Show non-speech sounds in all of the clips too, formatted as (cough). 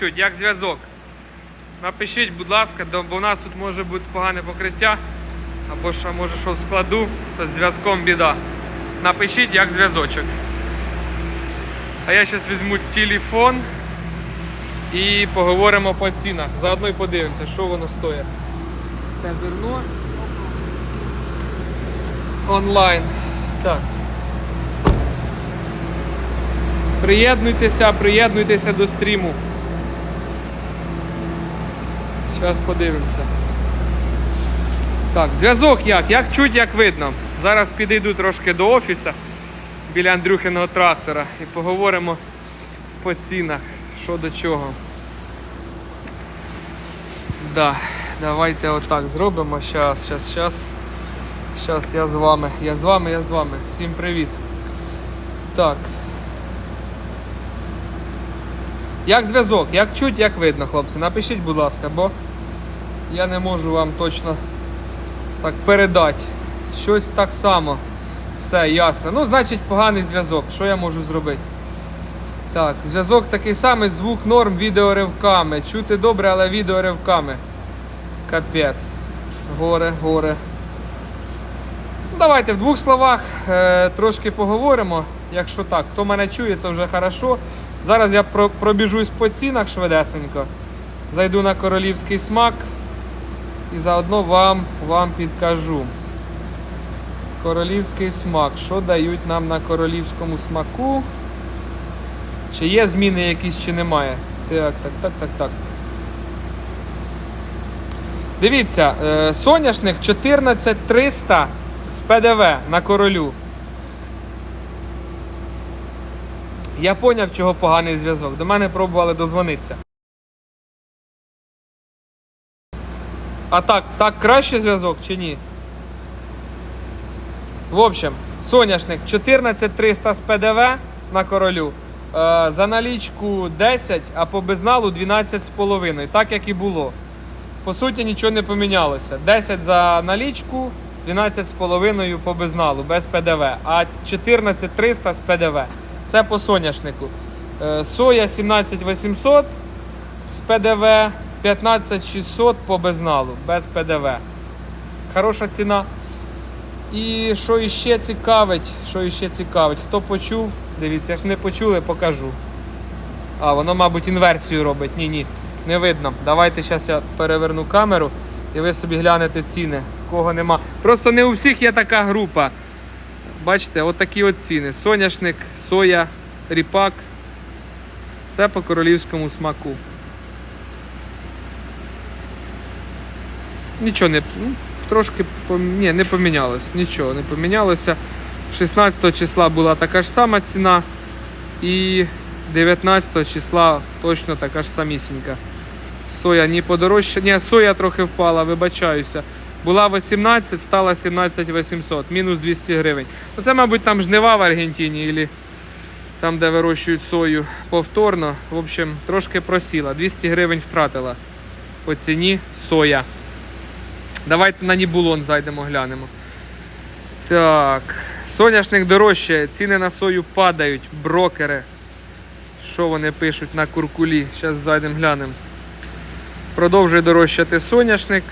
Чуть, як зв'язок. Напишіть, будь ласка, бо у нас тут може бути погане покриття, або що може що в складу, то з зв'язком біда. Напишіть, як зв'язочок. А я зараз візьму телефон і поговоримо по цінах. Заодно і подивимося, що воно стоїть. Те зерно. Онлайн. Так. Приєднуйтеся, приєднуйтеся до стріму. Зараз подивимося. Так, зв'язок як? Як чуть, як видно. Зараз підійду трошки до офісу біля Андрюхиного трактора і поговоримо по цінах, що до чого. Да, давайте отак зробимо. Щас, щас, щас. Щас я з вами. Я з вами, я з вами. Всім привіт. Так. Як зв'язок? Як чуть, як видно, хлопці? Напишіть, будь ласка, бо я не можу вам точно так передати. Щось так само. Все, ясно. Ну, значить, поганий зв'язок. Що я можу зробити? Так, зв'язок такий самий, звук норм, відео ривками. Чути добре, але відео ривками. Капець. Горе, горе. Ну, Давайте в двох словах е, трошки поговоримо. Якщо так, хто мене чує, то вже хорошо. Зараз я пробіжусь по цінах швидесенько. Зайду на королівський смак і заодно вам, вам підкажу. Королівський смак. Що дають нам на королівському смаку? Чи є зміни якісь, чи немає? Так, так, так, так, так. Дивіться, е, соняшник 14300 з ПДВ на королю. Я поняв, чого поганий зв'язок. До мене пробували дозвонитися. А так, так краще зв'язок чи ні? В общем, соняшник 14300 з ПДВ на королю. Е, за налічку 10, а по безналу 12,5. Так як і було. По суті, нічого не помінялося. 10 за налічку, 12,5 по безналу, без ПДВ. А 14300 з ПДВ. Це по соняшнику. Е, Соя 17800 з ПДВ, 15600 по безналу, без ПДВ. Хороша ціна. І що іще цікавить, що іще цікавить, хто почув, дивіться, якщо не почули, покажу. А, воно, мабуть, інверсію робить. Ні, ні, не видно. Давайте зараз я переверну камеру і ви собі глянете ціни. Кого нема. Просто не у всіх є така група. Бачите, от такі от ціни. Соняшник, соя, ріпак. Це по королівському смаку. Нічого не. Ну, трошки ні, не помінялось. Нічого не помінялося. 16 числа була така ж сама ціна. І 19 числа точно така ж самісінька. Соя не подорожча. Ні, соя трохи впала, вибачаюся. Була 18, стала 17 800, мінус 200 гривень. Оце, мабуть, там жнива в Аргентині, або там, де вирощують сою повторно. В общем, трошки просіла. 200 гривень втратила по ціні соя. Давайте на Нібулон зайдемо, глянемо. Так, соняшник дорожчає, ціни на сою падають, брокери. Що вони пишуть на куркулі? Зараз зайдемо глянемо. Продовжує дорожчати соняшник.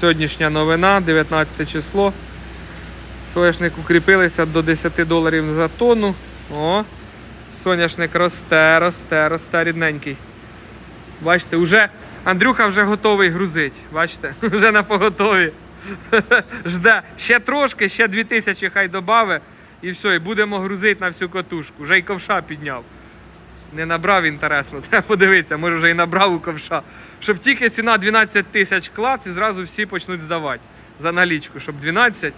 Сьогоднішня новина, 19 число. Соняшник укріпилися до 10 доларів за тонну. О, соняшник росте, росте, росте рідненький. Бачите, вже Андрюха вже готовий грузить. Бачите, (laughs) вже на поготові. (laughs) Жде. Ще трошки, ще 2000 хай додави. І все, і будемо грузити на всю катушку. Вже й ковша підняв. Не набрав інтересно. (laughs) Треба подивитися, може вже і набрав у ковша. Щоб тільки ціна 12 тисяч клац і зразу всі почнуть здавати за налічку, щоб 12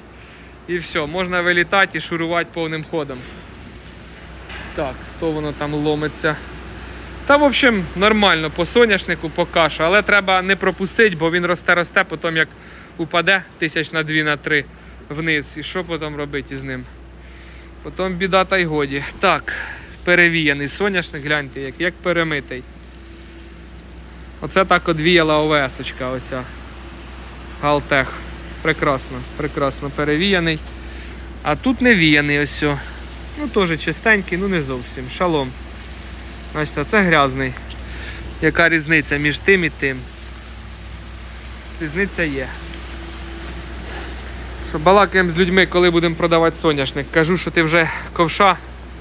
і все, можна вилітати і шурувати повним ходом. Так, хто воно там ломиться? Та, в общем, нормально по соняшнику, по кашу, але треба не пропустити, бо він росте-росте, потім як упаде тисяч на 2 на 3 вниз. І що потім робити із ним? Потім біда та й годі. Так, перевіяний соняшник, гляньте, як, як перемитий. Оце так одвіяла ОВС-очка оця. Галтех. Прекрасно, прекрасно перевіяний. А тут не віяний ось. Ну теж чистенький, ну не зовсім. Шалом. Бачите, це грязний. яка різниця між тим і тим. Різниця є. Що балакаємо з людьми, коли будемо продавати соняшник. Кажу, що ти вже ковша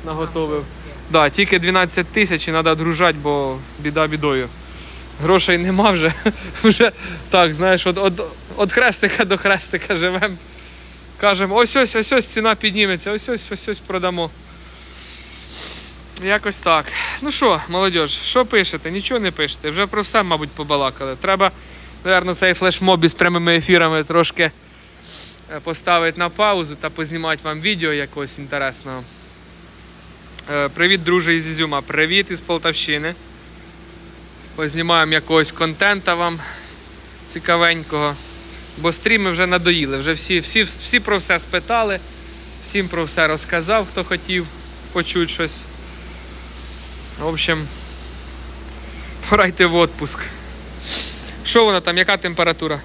наготовив. Да, тільки 12 тисяч і треба дружати, бо біда бідою. Грошей нема вже. (laughs) вже так, знаєш, от, от, от хрестика до хрестика живемо. Кажемо, ось ось ось ось ціна підніметься, ось ось ось ось продамо. Якось так. Ну що, молодь, що пишете? Нічого не пишете. Вже про все, мабуть, побалакали. Треба, мабуть, цей флешмоб із прямими ефірами трошки е, поставити на паузу та познімати вам відео якогось інтересного. Е, Привіт, друже із Ізюма. Привіт із Полтавщини. Познімаємо якогось контента вам цікавенького. Бо стріми вже надоїли. Вже всі, всі, всі про все спитали, всім про все розказав, хто хотів почути щось. В общем, пора йти в отпуск. Що воно там, яка температура?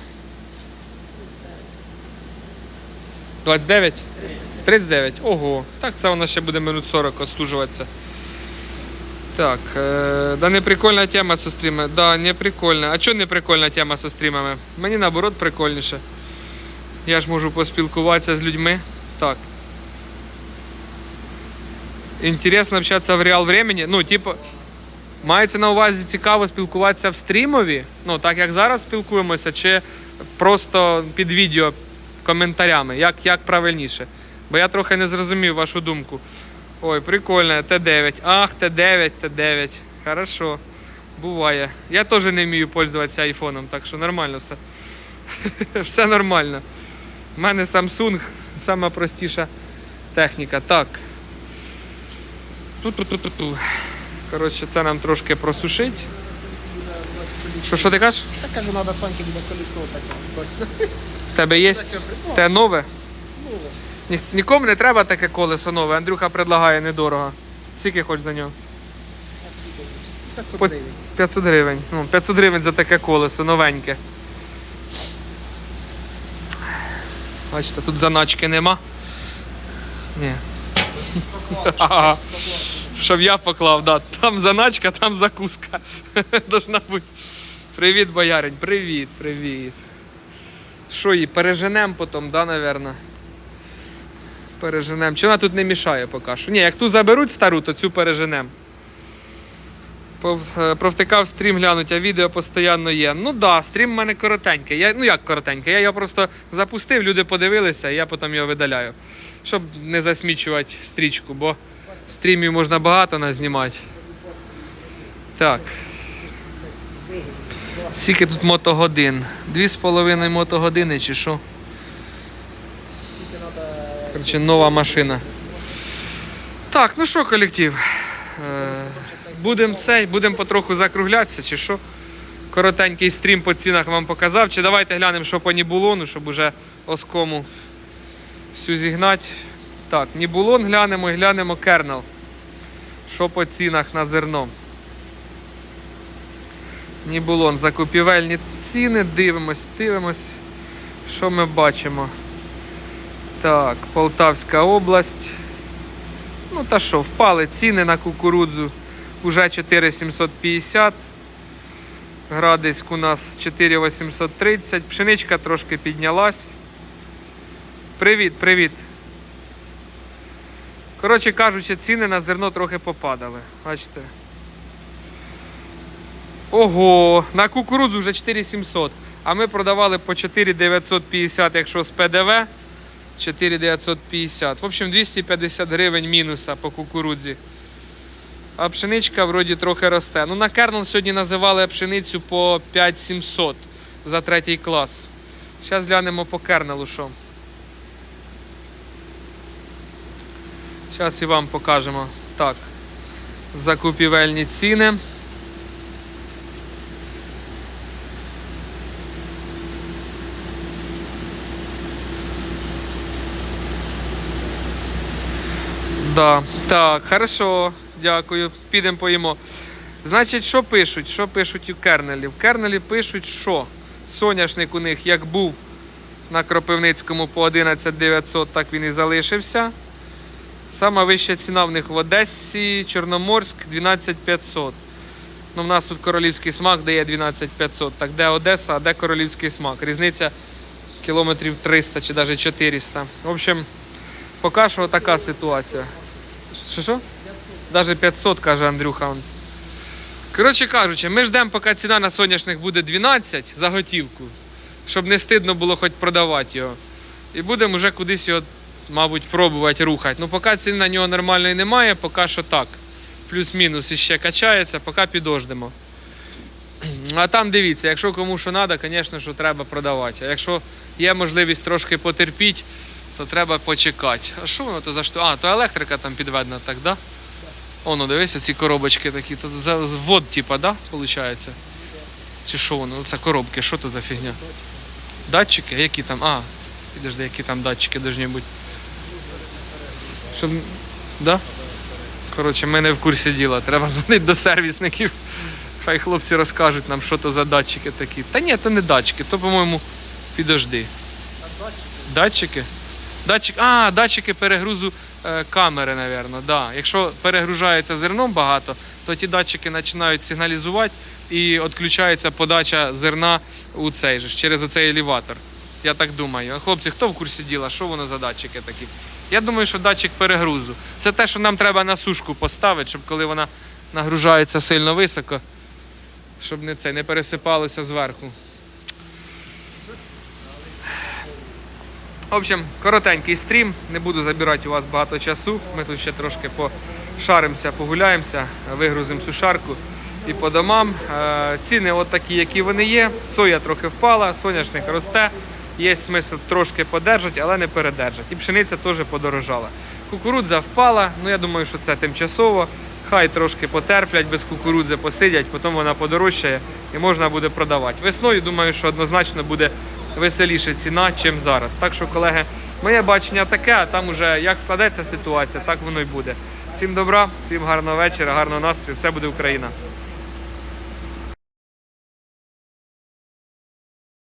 29? 39? Ого, так це воно ще буде минут 40 остужуватися. Так, е, да не прикольна тема со стрімами. Да, не прикольна. А чого не прикольна тема со стрімами? Мені наоборот прикольніше. Я ж можу поспілкуватися з людьми. Так. Інтересно общатися в реал времени. Ну, типу, мається на увазі цікаво спілкуватися в стрімові. Ну, так як зараз спілкуємося, чи просто під відео коментарями. Як, як правильніше? Бо я трохи не зрозумів вашу думку. Ой, прикольно, Т9. Ах, Т9, Т9. Хорошо. Буває. Я теж не вмію пользуватися айфоном, так що нормально все. (laughs) все нормально. У мене Samsung сама простіша техніка. Так. Ту-ту-ту-ту-ту. Коротше, це нам трошки просушить. Що, що ти кажеш? Так кажу, надо Соньки буде колесо таке. В тебе є? Та. Те нове? Ну, Ні- Нікому не треба таке колесо нове. Андрюха предлагає недорого. Скільки хочеш за нього? 500 гривень. 500 гривень. Ну, 500 гривень за таке колесо, новеньке. Бачите, тут заначки нема. Ні. Ага. Щоб я поклав, да. Там заначка, там закуска. (laughs) Должна бути. Привіт, боярень, привіт, привіт. Що її, переженем потім, да, напевно? Переженем. Чи вона тут не мішає поки що? Ні, як ту заберуть стару, то цю переженем. Пов- е, Провтикав стрім глянуть, а відео постійно є. Ну да, стрім в мене коротенький. Я, ну як коротенький? Я його просто запустив, люди подивилися, і я потім його видаляю. Щоб не засмічувати стрічку, бо стрімів можна багато назнімати. Так. Скільки тут мотогодин? Дві з половиною мотогодини чи що? Коротше, нова машина. Так, ну що, колектив? Е, Будемо цей, будемо потроху закруглятися, чи що? Коротенький стрім по цінах вам показав. Чи давайте глянемо, що по Нібулону, щоб уже оскому всю зігнати. Так, Нібулон глянемо і глянемо кернел. Що по цінах на зерно. Нібулон, закупівельні ціни, дивимось, дивимось, що ми бачимо. Так, Полтавська область. Ну та що, впали ціни на кукурудзу. Уже 4750. Градиськ у нас 4830. Пшеничка трошки піднялась. Привіт, привіт. Коротше кажучи, ціни на зерно трохи попадали. Бачите. Ого, на кукурудзу вже 4700. А ми продавали по 4950, якщо з ПДВ. 4950. В общем, 250 гривень мінуса по кукурудзі. А пшеничка вроді трохи росте. Ну, на Кернел сьогодні називали пшеницю по 5700 за третій клас. Зараз глянемо по кернелу, що. Зараз і вам покажемо. Так. Закупівельні ціни. Да. Так, хорошо, дякую. Підемо поїмо. Значить, що пишуть? Що пишуть у кернелі? В кернелі пишуть, що соняшник у них як був на Кропивницькому по 11900, так він і залишився. Сама вища ціна в них в Одесі, Чорноморськ 12500. Ну, в нас тут королівський смак дає 12500. Так де Одеса, а де королівський смак? Різниця кілометрів 300 чи навіть 400. В общем, поки що така ситуація. Що що? Навіть 500, каже Андрюха. Коротше кажучи, ми ждемо, поки ціна на соняшник буде 12 за готівку, щоб не стидно було хоч продавати його. І будемо вже кудись його, мабуть, пробувати рухати. Ну, поки ціни на нього нормальної немає, поки що так. Плюс-мінус іще качається, поки підождемо. А там дивіться, якщо кому що треба, звісно, що треба продавати. А якщо є можливість трошки потерпіти, то треба почекати. А що воно то за що? А, то електрика там підведена, так, да? Оно, дивись, ці коробочки такі. Тут за ввод, типа, да, виходить? Чи що воно? Це коробки, що то за фігня? Датчики? Які там? А, підожди, які там датчики бути. Щоб. Да? Коротше, ми не в курсі діла. Треба дзвонити до сервісників. Хай хлопці розкажуть нам, що то за датчики такі. Та ні, то не датчики, то, по-моєму, підожди. Датчики? Датчик, а, датчики перегрузу е, камери, напевно. Да. Якщо перегружається зерном багато, то ті датчики починають сигналізувати і відключається подача зерна у цей же через оцей елеватор. Я так думаю. Хлопці, хто в курсі діла? Що воно за датчики такі? Я думаю, що датчик перегрузу. Це те, що нам треба на сушку поставити, щоб коли вона нагружається сильно високо, щоб не це не пересипалося зверху. В общем, коротенький стрім. Не буду забирати у вас багато часу. Ми тут ще трошки пошаримося, погуляємося, вигрузимо сушарку і по домам. Е, Ціни от такі, які вони є. Соя трохи впала, соняшник росте. Є смисл трошки подержати, але не передержати. І пшениця теж подорожала. Кукурудза впала, ну я думаю, що це тимчасово. Хай трошки потерплять, без кукурудзи посидять, потім вона подорожчає і можна буде продавати. Весною думаю, що однозначно буде веселіша ціна, ніж зараз. Так що, колеги, моє бачення таке, а там уже як складеться ситуація, так воно й буде. Всім добра, всім гарного вечора, гарного настрою, все буде Україна.